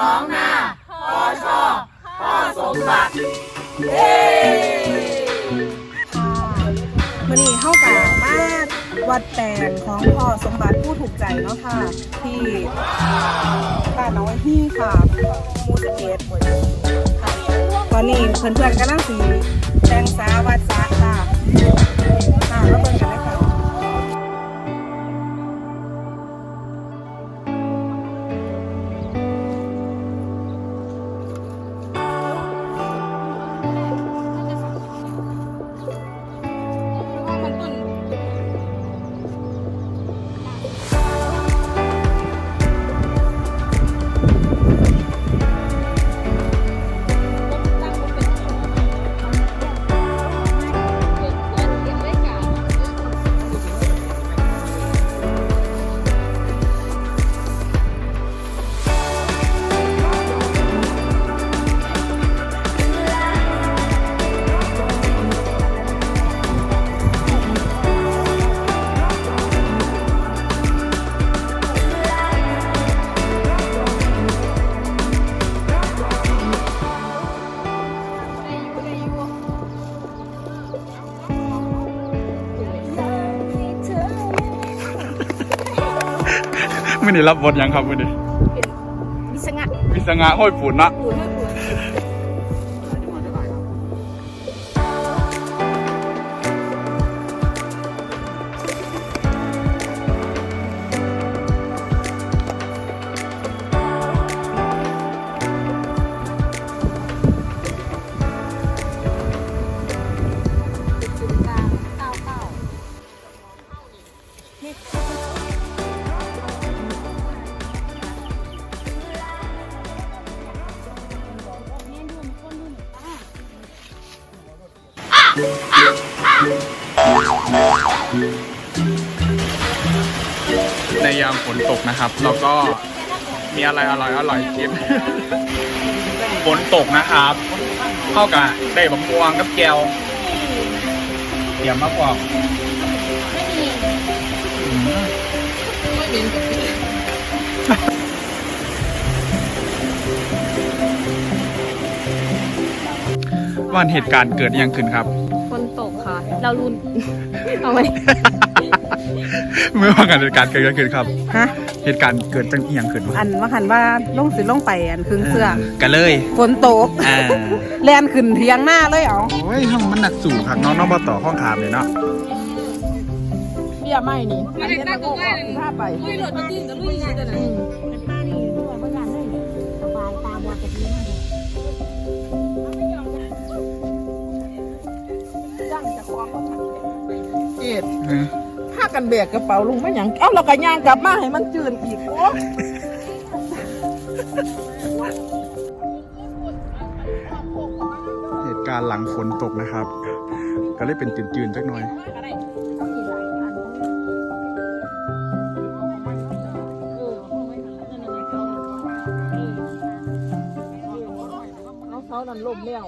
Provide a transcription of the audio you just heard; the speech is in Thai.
น้องหน้าพอชอพ่อสมบัติเย้มื่อนี้เข้ากับมาวัดแตงของพ่อสมบัติผู้ถูกใจเนาะค่ะ ที่บ้านน้อยที่ค่ะหมูสะเก็ตค่ะตอน นี้เพื่อนๆกำลังสีแตงสาวัดสาค่ะค่ะแล้วเบิ่งกันเลยค่ะมื่อนี้รับบทยังครับมื่อนี้มิสงะวิสงะห้อยฝุ่นนะ ปูน ในยามฝนตกนะครับแล้วก็มีอะไรอร่อยอร่อยกินฝนตกนะครับเข้ากับได้บะม่วงกับแก้วเดี๋ยวมากกว่าวันเหตุการณ์เกิดยังขึ้นครับ ค่ะ เรารุนเอาไหมเมื่อวันเหตุการณ์เกิดอิหยังขึ้นครับ ฮะ เหตุการณ์เกิดจังอีหยังขึ้นวะอันว่าหันว่าลงสิลงไปอันครึ่งเสื้อกันเลยฝนตกอ่าแลนขึ้นเทียงหน้าเลยเอาโอ้ยห้องมันหนักสูงครับน้องน้องบอต่อห้องขามเลยเนาะเบี้ยไม่นี่อันนี้ตะโกกออกผ้าไป ลุยรถมาตีนกับลุยยังไงกั นนะเอ็ดผ้ากันแบกกระเป๋าลุงไม่หยังเอ้าเราก็ย่างกลับมาให้มันจืดอีกโอ้เหตุการณ์หลังฝนตกนะครับ ก็เลยเป็นจืนๆจักหน่อย เขาเขานั่นลมแล้ว